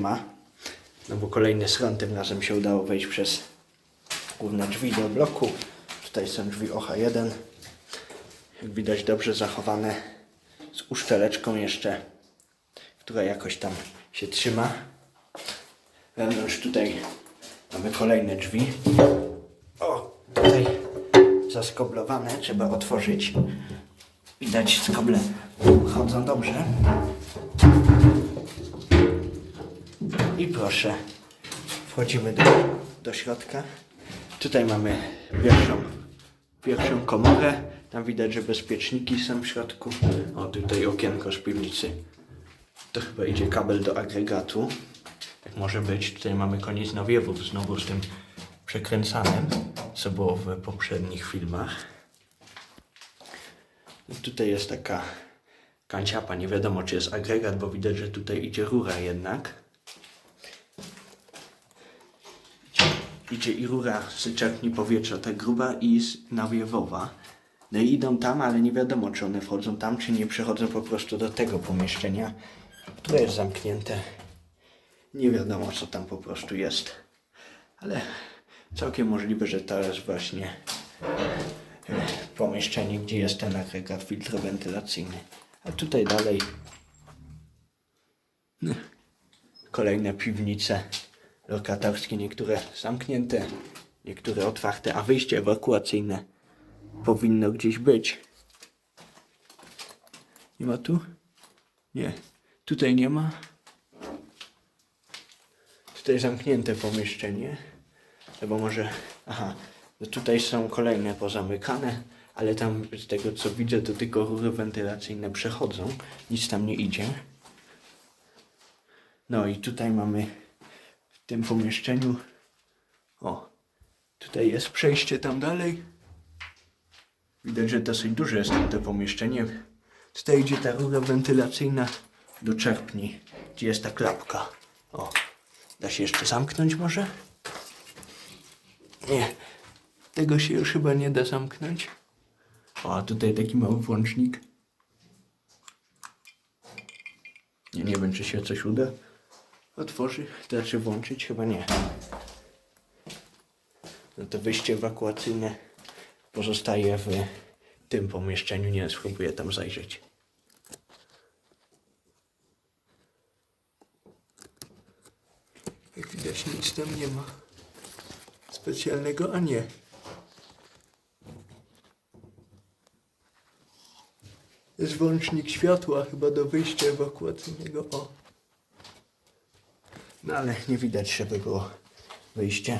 ma. No bo kolejny schron tym razem się udało wejść przez główne drzwi do bloku. Tutaj są drzwi OH1. Jak widać dobrze zachowane z uszczeleczką jeszcze, która jakoś tam się trzyma. Wewnątrz tutaj mamy kolejne drzwi. O, tutaj zaskoblowane, trzeba otworzyć. Widać skoble chodzą dobrze. I proszę, wchodzimy do, do środka. Tutaj mamy pierwszą, pierwszą komorę. Tam widać, że bezpieczniki są w środku. O, tutaj okienko z piwnicy. To chyba idzie kabel do agregatu. Tak może być. Tutaj mamy koniec nawiewów znowu z tym przekręcanym, co było w poprzednich filmach. I tutaj jest taka kanciapa. Nie wiadomo, czy jest agregat, bo widać, że tutaj idzie rura jednak. Idzie i rura z czerpni powietrza, ta gruba i nawiewowa. No i idą tam, ale nie wiadomo, czy one wchodzą tam, czy nie przechodzą po prostu do tego pomieszczenia, które jest zamknięte. Nie wiadomo, co tam po prostu jest. Ale całkiem możliwe, że to jest właśnie e, pomieszczenie, gdzie jest ten agregat filtrowentylacyjny. A tutaj dalej no, kolejne piwnice lokatorskie, niektóre zamknięte, niektóre otwarte, a wyjście ewakuacyjne powinno gdzieś być. Nie ma tu? Nie. Tutaj nie ma. Tutaj zamknięte pomieszczenie. Albo może. Aha. No tutaj są kolejne pozamykane, ale tam z tego co widzę, to tylko rury wentylacyjne przechodzą. Nic tam nie idzie. No i tutaj mamy w tym pomieszczeniu. O, tutaj jest przejście tam dalej. Widać, że dosyć duże jest to pomieszczenie. Tutaj idzie ta rura wentylacyjna do czerpni, gdzie jest ta klapka. O, da się jeszcze zamknąć może? Nie, tego się już chyba nie da zamknąć. O, a tutaj taki mały włącznik. Nie, nie wiem, czy się coś uda otworzy, to znaczy włączyć, chyba nie. No to wyjście ewakuacyjne pozostaje w tym pomieszczeniu, nie spróbuję tam zajrzeć. Jak widać nic tam nie ma specjalnego, a nie. Jest włącznik światła chyba do wyjścia ewakuacyjnego. O. No ale nie widać, żeby było wyjście.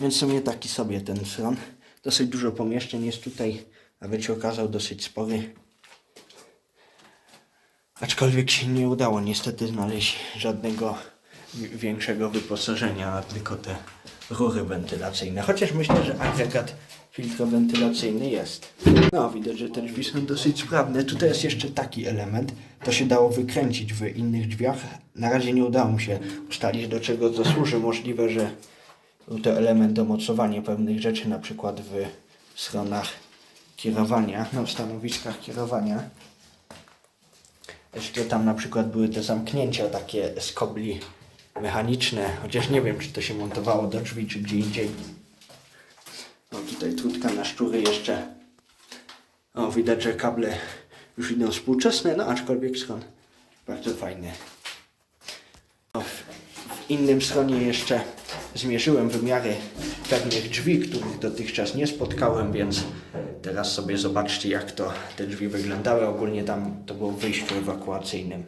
Więc w sumie taki sobie ten stron. Dosyć dużo pomieszczeń jest tutaj, nawet się okazał dosyć spory. Aczkolwiek się nie udało niestety znaleźć żadnego wi- większego wyposażenia, tylko te rury wentylacyjne. Chociaż myślę, że agregat filtrowentylacyjny jest. No, widać, że te drzwi są dosyć sprawne. Tutaj jest jeszcze taki element. To się dało wykręcić w innych drzwiach. Na razie nie udało mi się ustalić, do czego to służy. Możliwe, że był to element do mocowania pewnych rzeczy, na przykład w stronach kierowania, no w stanowiskach kierowania. Jeszcze tam na przykład były te zamknięcia takie z kobli mechaniczne, chociaż nie wiem, czy to się montowało do drzwi, czy gdzie indziej. No tutaj trutka na szczury jeszcze. O, widać, że kable już idą współczesne, no aczkolwiek schron bardzo fajny. W, innym stronie jeszcze zmierzyłem wymiary pewnych drzwi, których dotychczas nie spotkałem, więc teraz sobie zobaczcie, jak to te drzwi wyglądały. Ogólnie tam to było w wyjściu ewakuacyjnym.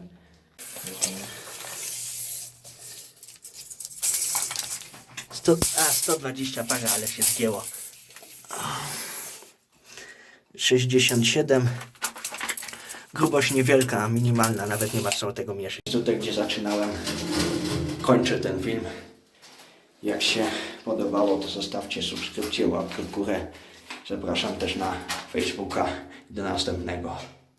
Sto, a, 120 parę, ale się zgięło. 67. Grubość niewielka, minimalna, nawet nie ma co tego mierzyć. Tutaj, gdzie zaczynałem, kończę ten film. Jak się podobało, to zostawcie subskrypcję, łapkę w górę. Zapraszam też na Facebooka do następnego.